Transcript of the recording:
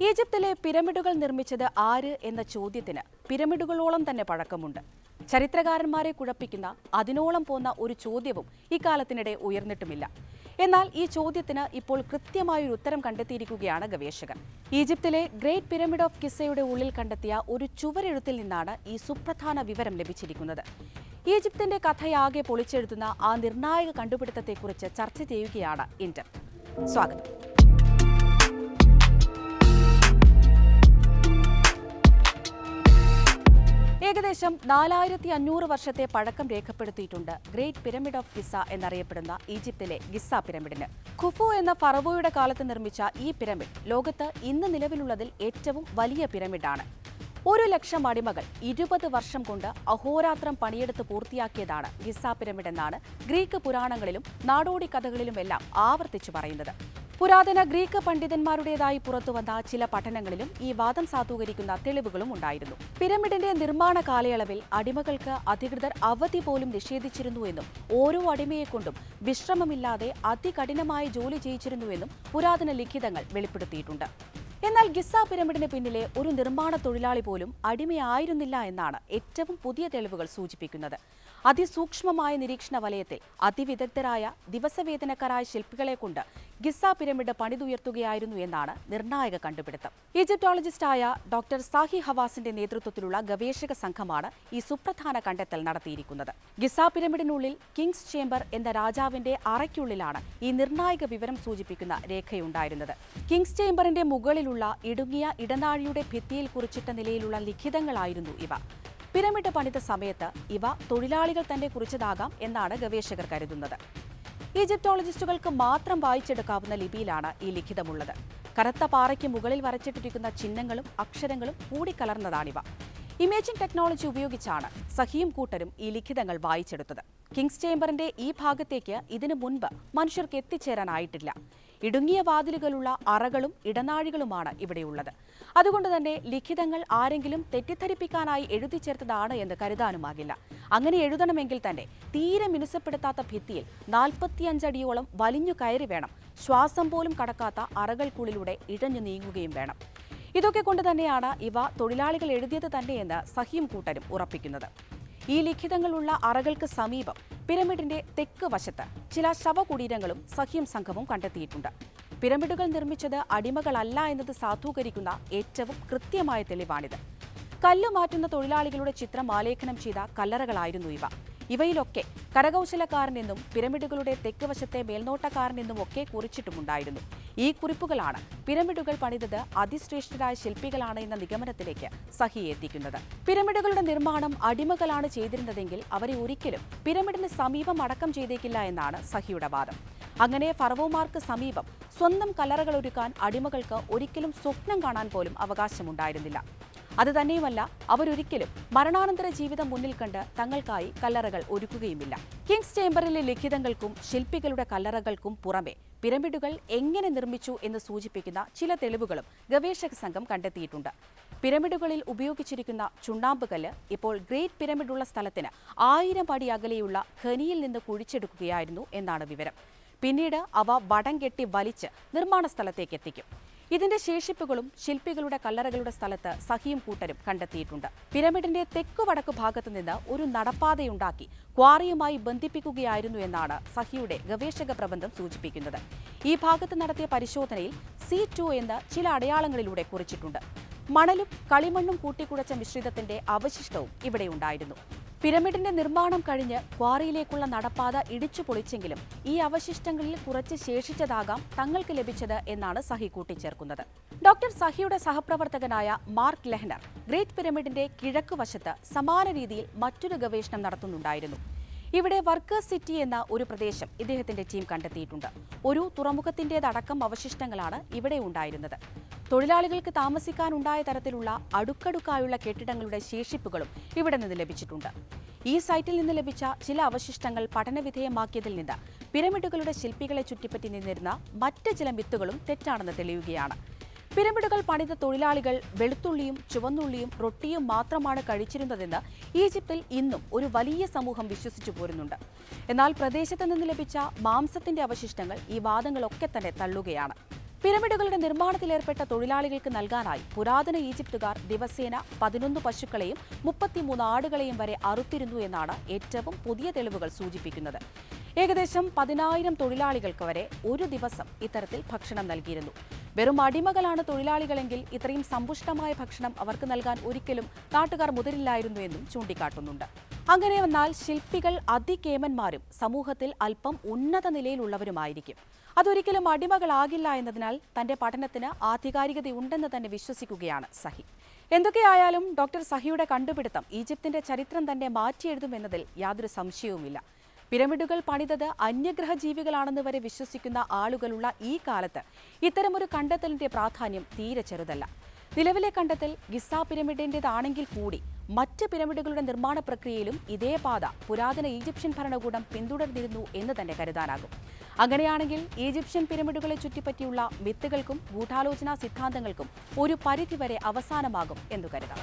ഈജിപ്തിലെ പിരമിഡുകൾ നിർമ്മിച്ചത് ആര് എന്ന ചോദ്യത്തിന് പിരമിഡുകളോളം തന്നെ പഴക്കമുണ്ട്. ചരിത്രകാരന്മാരെ കുഴപ്പിക്കുന്ന അതിനോളം പോന്ന ഒരു ചോദ്യവും ഇക്കാലത്തിനിടെ ഉയർന്നിട്ടുമില്ല. എന്നാൽ ഈ ചോദ്യത്തിന് ഇപ്പോൾ കൃത്യമായൊരു ഉത്തരം കണ്ടെത്തിയിരിക്കുകയാണ് ഗവേഷകർ ഈജിപ്തിലെ ഗ്രേറ്റ് പിരമിഡ് ഓഫ് കിസയുടെ ഉള്ളിൽ കണ്ടെത്തിയ ഒരു ചുവരെഴുത്തിൽ നിന്നാണ് ഈ സുപ്രധാന വിവരം ലഭിച്ചിരിക്കുന്നത്. ഈജിപ്തിന്റെ കഥയാകെ പൊളിച്ചെഴുതുന്ന ആ നിർണായക കണ്ടുപിടുത്തത്തെക്കുറിച്ച് ചർച്ച ചെയ്യുകയാണ് ഇന്റർ. സ്വാഗതം. ഏകദേശം നാലായിരത്തി അഞ്ഞൂറ് വർഷത്തെ പഴക്കം രേഖപ്പെടുത്തിയിട്ടുണ്ട്. ഗ്രേറ്റ് പിരമിഡ് ഓഫ് ഗിസ എന്നറിയപ്പെടുന്ന ഈജിപ്തിലെ ഗിസ പിരമിഡിന്. ഖുഫു എന്ന ഫറവോയുടെ കാലത്ത് നിർമ്മിച്ച ഈ പിരമിഡ് ലോകത്ത് ഇന്ന് നിലവിലുള്ളതിൽ ഏറ്റവും വലിയ പിരമിഡാണ്. ഒരു ലക്ഷം അടിമകൾ ഇരുപത് വർഷം കൊണ്ട് അഹോരാത്രം പണിയെടുത്ത് പൂർത്തിയാക്കിയതാണ് ഗിസ പിരമിഡ് എന്നാണ് ഗ്രീക്ക് പുരാണങ്ങളിലും നാടോടി കഥകളിലുമെല്ലാം ആവർത്തിച്ചു പറയുന്നത്. പുരാതന ഗ്രീക്ക് പണ്ഡിതന്മാരുടേതായി പുറത്തുവന്ന ചില പഠനങ്ങളിലും ഈ വാദം സാധൂകരിക്കുന്ന തെളിവുകളും ഉണ്ടായിരുന്നു. പിരമിഡിന്റെ നിർമ്മാണ കാലയളവിൽ അടിമകൾക്ക് അധികൃതർ അവധി പോലും നിഷേധിച്ചിരുന്നുവെന്നും ഓരോ അടിമയെക്കൊണ്ടും വിശ്രമമില്ലാതെ അതികഠിനമായി ജോലി ചെയ്യിച്ചിരുന്നുവെന്നും പുരാതന ലിഖിതങ്ങൾ വെളിപ്പെടുത്തിയിട്ടുണ്ട്. എന്നാൽ ഗിസ പിരമിഡിന് പിന്നിലെ ഒരു നിർമ്മാണ തൊഴിലാളി പോലും അടിമയായിരുന്നില്ല എന്നാണ് ഏറ്റവും പുതിയ തെളിവുകൾ സൂചിപ്പിക്കുന്നത്. അതിസൂക്ഷ്മമായ നിരീക്ഷണ വലയത്തിൽ അതിവിദഗ്ധരായ ദിവസവേതനക്കാരായ ശില്പികളെ കൊണ്ട് ഗിസ പിരമിഡ് പണിതുയർത്തുകയായിരുന്നു എന്നാണ് നിർണായക കണ്ടുപിടുത്തം. ഈജിപ്റ്റോളജിസ്റ്റായ ഡോക്ടർ സാഹി ഹവാസിന്റെ നേതൃത്വത്തിലുള്ള ഗവേഷക സംഘമാണ് ഈ സുപ്രധാന കണ്ടെത്തൽ നടത്തിയിരിക്കുന്നത്. ഗിസ പിരമിഡിനുള്ളിൽ കിങ്സ് ചേംബർ എന്ന രാജാവിന്റെ അറയ്ക്കുള്ളിലാണ് ഈ നിർണായക വിവരം സൂചിപ്പിക്കുന്ന രേഖയുണ്ടായിരുന്നത്. കിങ്സ് ചേംബറിന്റെ മുകളിലുള്ള ഇടുങ്ങിയ ഇടനാഴിയുടെ ഭിത്തിയിൽ കുറിച്ചിട്ട നിലയിലുള്ള ലിഖിതങ്ങളായിരുന്നു ഇവ. പിരമിഡ് പണിത സമയത്ത് ഇവ തൊഴിലാളികൾ തന്നെ കുറിച്ചതാകാം എന്നാണ് ഗവേഷകർ കരുതുന്നത്. ഈജിപ്റ്റോളജിസ്റ്റുകൾക്ക് മാത്രം വായിച്ചെടുക്കാവുന്ന ലിപിയിലാണ് ഈ ലിഖിതമുള്ളത്. കറുത്ത പാറയ്ക്ക് മുകളിൽ വരച്ചിട്ടിരിക്കുന്ന ചിഹ്നങ്ങളും അക്ഷരങ്ങളും കൂടിക്കലർന്നതാണിവ. ഇമേജിംഗ് ടെക്നോളജി ഉപയോഗിച്ചാണ് സഹിയും കൂട്ടരും ഈ ലിഖിതങ്ങൾ വായിച്ചെടുത്തത്. കിങ്സ് ചേംബറിന്റെ ഈ ഭാഗത്തേക്ക് ഇതിനു മുൻപ് മനുഷ്യർക്ക് എത്തിച്ചേരാനായിട്ടില്ല. ഇടുങ്ങിയ വാതിലുകളുള്ള അറകളും ഇടനാഴികളുമാണ് ഇവിടെയുള്ളത്. അതുകൊണ്ട് തന്നെ ലിഖിതങ്ങൾ ആരെങ്കിലും തെറ്റിദ്ധരിപ്പിക്കാനായി എഴുതി ചേർത്തതാണ് എന്ന് കരുതാനുമാകില്ല. അങ്ങനെ എഴുതണമെങ്കിൽ തന്നെ തീരെ മിനുസപ്പെടുത്താത്ത ഭിത്തിയിൽ നാൽപ്പത്തിയഞ്ചടിയോളം വലിഞ്ഞു കയറി വേണം. ശ്വാസം പോലും കടക്കാത്ത അറകൾക്കുള്ളിലൂടെ ഇഴഞ്ഞു നീങ്ങുകയും വേണം. ഇതൊക്കെ കൊണ്ട് തന്നെയാണ് ഇവ തൊഴിലാളികൾ എഴുതിയത് തന്നെയെന്ന് സഹിയും കൂട്ടരും ഉറപ്പിക്കുന്നത്. ഈ ലിഖിതങ്ങളുള്ള അറകൾക്ക് സമീപം പിരമിഡിന്റെ തെക്ക് വശത്ത് ചില ശവകുടീരങ്ങളും സഹ്യം സംഘവും കണ്ടെത്തിയിട്ടുണ്ട്. പിരമിഡുകൾ നിർമ്മിച്ചത് അടിമകളല്ല എന്നത് സാധൂകരിക്കുന്ന ഏറ്റവും കൃത്യമായ തെളിവാണിത്. കല്ലു മാറ്റുന്ന തൊഴിലാളികളുടെ ചിത്രം ആലേഖനം ചെയ്ത കല്ലറകളായിരുന്നു ഇവ. ഇവയിലൊക്കെ കരകൗശലക്കാരനെന്നും പിരമിഡുകളുടെ തെക്ക് വശത്തെ മേൽനോട്ടക്കാരനെന്നും ഒക്കെ കുറിച്ചിട്ടുമുണ്ടായിരുന്നു. ഈ കുറിപ്പുകളാണ് പിരമിഡുകൾ പണിതത് അതിശ്രേഷ്ഠരായ ശില്പികളാണ് എന്ന നിഗമനത്തിലേക്ക് സഹി എത്തിക്കുന്നത്. പിരമിഡുകളുടെ നിർമ്മാണം അടിമകളാണ് ചെയ്തിരുന്നതെങ്കിൽ അവരെ ഒരിക്കലും പിരമിഡിന് സമീപം അടക്കം ചെയ്തേക്കില്ല എന്നാണ് സഹിയുടെ വാദം. അങ്ങനെ ഫറവോമാർക്ക് സമീപം സ്വന്തം കലറുകൾ ഒരുക്കാൻ അടിമകൾക്ക് ഒരിക്കലും സ്വപ്നം കാണാൻ പോലും അവകാശമുണ്ടായിരുന്നില്ല. അത് തന്നെയുമല്ല അവരൊരിക്കലും മരണാനന്തര ജീവിതം മുന്നിൽ കണ്ട് തങ്ങൾക്കായി കല്ലറകൾ ഒരുക്കുകയുമില്ല. കിങ്സ് ചേംബറിലെ ലിഖിതങ്ങൾക്കും ശില്പികളുടെ കല്ലറകൾക്കും പുറമെ പിരമിഡുകൾ എങ്ങനെ നിർമ്മിച്ചു എന്ന് സൂചിപ്പിക്കുന്ന ചില തെളിവുകളും ഗവേഷക സംഘം കണ്ടെത്തിയിട്ടുണ്ട്. പിരമിഡുകളിൽ ഉപയോഗിച്ചിരിക്കുന്ന ചുണ്ണാമ്പ് കല്ല് ഇപ്പോൾ ഗ്രേറ്റ് പിരമിഡുള്ള സ്ഥലത്തിന് ആയിരം അടി അകലെയുള്ള ഖനിയിൽ നിന്ന് കുഴിച്ചെടുക്കുകയായിരുന്നു എന്നാണ് വിവരം. പിന്നീട് അവ വടം കെട്ടി വലിച്ച് നിർമ്മാണ സ്ഥലത്തേക്ക് എത്തിക്കും. ഇതിന്റെ ശേഷിപ്പുകളും ശില്പികളുടെ കല്ലറകളുടെ സ്ഥലത്ത് സഹിയും കൂട്ടരും കണ്ടെത്തിയിട്ടുണ്ട്. പിരമിഡിന്റെ തെക്കു വടക്ക് ഭാഗത്തു നിന്ന് ഒരു നടപ്പാതയുണ്ടാക്കി ക്വാറിയുമായി ബന്ധിപ്പിക്കുകയായിരുന്നു എന്നാണ് സഹിയുടെ ഗവേഷക പ്രബന്ധം സൂചിപ്പിക്കുന്നത്. ഈ ഭാഗത്ത് നടത്തിയ പരിശോധനയിൽ സി ടു എന്ന് ചില അടയാളങ്ങളിലൂടെ കുറിച്ചിട്ടുണ്ട്. മണലും കളിമണ്ണും കൂട്ടിക്കുഴച്ച മിശ്രിതത്തിന്റെ അവശിഷ്ടവും ഇവിടെയുണ്ടായിരുന്നു. പിരമിഡിന്റെ നിർമ്മാണം കഴിഞ്ഞ് ക്വാറിയിലേക്കുള്ള നടപ്പാത ഇടിച്ചു പൊളിച്ചെങ്കിലും ഈ അവശിഷ്ടങ്ങളിൽ കുറച്ച് ശേഷിച്ചതാകാം തങ്ങൾക്ക് ലഭിച്ചത് എന്നാണ് സഹി കൂട്ടിച്ചേർക്കുന്നത്. ഡോക്ടർ സഹിയുടെ സഹപ്രവർത്തകനായ മാർക്ക് ലെഹ്നർ ഗ്രേറ്റ് പിരമിഡിന്റെ കിഴക്ക് വശത്ത് സമാന രീതിയിൽ മറ്റൊരു ഗവേഷണം നടത്തുന്നുണ്ടായിരുന്നു. ഇവിടെ വർക്കേഴ്സ് സിറ്റി എന്ന ഒരു പ്രദേശം ഇദ്ദേഹത്തിന്റെ ടീം കണ്ടെത്തിയിട്ടുണ്ട്. ഒരു തുറമുഖത്തിന്റേതടക്കം അവശിഷ്ടങ്ങളാണ് ഇവിടെ ഉണ്ടായിരുന്നത്. തൊഴിലാളികൾക്ക് താമസിക്കാനുണ്ടായ തരത്തിലുള്ള അടുക്കടുക്കായുള്ള കെട്ടിടങ്ങളുടെ ശേഷിപ്പുകളും ഇവിടെ നിന്ന് ലഭിച്ചിട്ടുണ്ട്. ഈ സൈറ്റിൽ നിന്ന് ലഭിച്ച ചില അവശിഷ്ടങ്ങൾ പഠനവിധേയമാക്കിയതിൽ നിന്ന് പിരമിഡുകളുടെ ശില്പികളെ ചുറ്റിപ്പറ്റി നിന്നിരുന്ന മറ്റ് ചില മിത്തുകളും തെറ്റാണെന്ന് തെളിയുകയാണ്. പിരമിഡുകൾ പണിത തൊഴിലാളികൾ വെളുത്തുള്ളിയും ചുവന്നുള്ളിയും റൊട്ടിയും മാത്രമാണ് കഴിച്ചിരുന്നതെന്ന് ഈജിപ്തിൽ ഇന്നും ഒരു വലിയ സമൂഹം വിശ്വസിച്ചു പോരുന്നുണ്ട്. എന്നാൽ പ്രദേശത്ത് നിന്ന് ലഭിച്ച മാംസത്തിന്റെ അവശിഷ്ടങ്ങൾ ഈ വാദങ്ങളൊക്കെ തന്നെ തള്ളുകയാണ്. പിരമിഡുകളുടെ നിർമ്മാണത്തിലേർപ്പെട്ട തൊഴിലാളികൾക്ക് നൽകാനായി പുരാതന ഈജിപ്തുകാർ ദിവസേന പതിനൊന്ന് പശുക്കളെയും മുപ്പത്തിമൂന്ന് ആടുകളെയും വരെ അറുത്തിരുന്നു എന്നാണ് ഏറ്റവും പുതിയ തെളിവുകൾ സൂചിപ്പിക്കുന്നത്. ഏകദേശം പതിനായിരം തൊഴിലാളികൾക്ക് വരെ ഒരു ദിവസം ഇത്തരത്തിൽ ഭക്ഷണം നൽകിയിരുന്നു. വെറും അടിമകളാണ് തൊഴിലാളികളെങ്കിൽ ഇത്രയും സമ്പുഷ്ടമായ ഭക്ഷണം അവർക്ക് നൽകാൻ ഒരിക്കലും നാട്ടുകാർ മുതിരില്ലായിരുന്നു എന്നും ചൂണ്ടിക്കാട്ടുന്നുണ്ട്. അങ്ങനെ വന്നാൽ ശില്പികൾ അതികേമന്മാരും സമൂഹത്തിൽ അല്പം ഉന്നത നിലയിലുള്ളവരുമായിരിക്കും. അതൊരിക്കലും അടിമകളാകില്ല എന്നതിനാൽ തന്റെ പഠനത്തിന് ആധികാരികതയുണ്ടെന്ന് തന്നെ വിശ്വസിക്കുകയാണ് സഹി. എന്തൊക്കെയായാലും ഡോക്ടർ സഹിയുടെ കണ്ടുപിടുത്തം ഈജിപ്തിന്റെ ചരിത്രം തന്നെ മാറ്റിയെഴുതുമെന്നതിൽ യാതൊരു സംശയവുമില്ല. പിരമിഡുകൾ പണിതത് അന്യഗ്രഹ ജീവികളാണെന്ന് വരെ വിശ്വസിക്കുന്ന ആളുകളുള്ള ഈ കാലത്ത് ഇത്തരമൊരു കണ്ടെത്തലിന്റെ പ്രാധാന്യം തീരെ ചെറുതല്ല. നിലവിലെ കണ്ടെത്തൽ ഗിസ പിരമിഡിന്റേതാണെങ്കിൽ കൂടി മറ്റ് പിരമിഡുകളുടെ നിർമ്മാണ പ്രക്രിയയിലും ഇതേ പാത പുരാതന ഈജിപ്ഷ്യൻ ഭരണകൂടം പിന്തുടർന്നിരുന്നു എന്ന് തന്നെ കരുതാനാകും. അങ്ങനെയാണെങ്കിൽ ഈജിപ്ഷ്യൻ പിരമിഡുകളെ ചുറ്റിപ്പറ്റിയുള്ള മിത്തുകൾക്കും ഗൂഢാലോചനാ സിദ്ധാന്തങ്ങൾക്കും ഒരു പരിധിവരെ അവസാനമാകും എന്ന് കരുതാം.